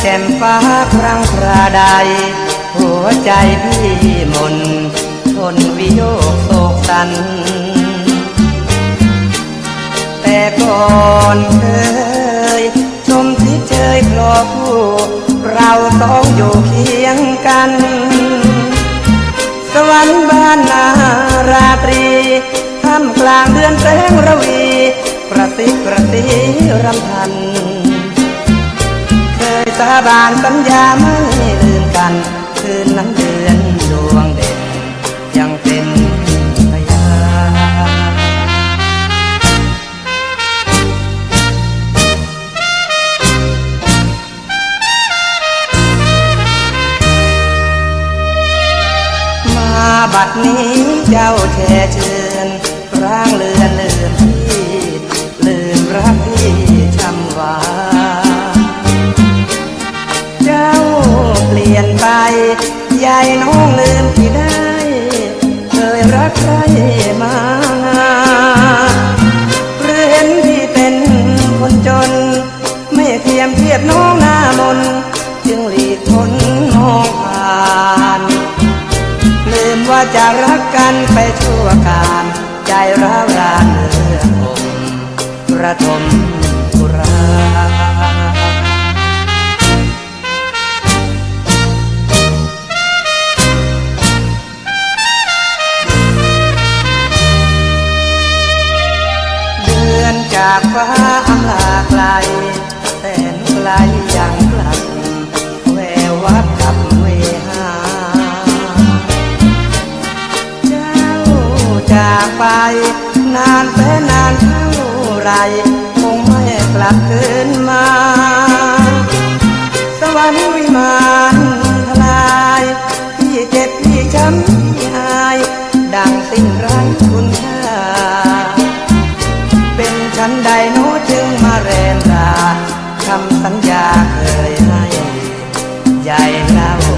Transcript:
แจ่มฟ้าครั้งคราใด หัวใจพี่มนทนวิโยกโศกสัน แต่ก่อนเคย ชมที่เจยคลอคู่ เราสองอยู่เคียงกัน สวรรค์บ้านนาราตรีท่ามกลางเดือนแสงระวี ประสิทธิ์ประสีรำพัน สาบานสัญญาไม่ลืมกัน คืนนั้นเดือนดวงเด่น ยังเป็นพยานมาบัดนี้เจ้าแช่เชิญร่างเลือนลื ว่าจะรักกันไปชั่วการใจร้าวรานเลือผมระทมกุราเดือนจากฟ้า จากไป นานแสนนานเท่าไรคงไม่กลับคืนมา สวรรค์วิมานทลายพี่เจ็บพี่ช้ำพี่อาย ดังสิ้นไร้คุณค่า เป็นฉันใดโน้จึงมาแรมราคำสัญญาเคยให้ ใหญ่เล่า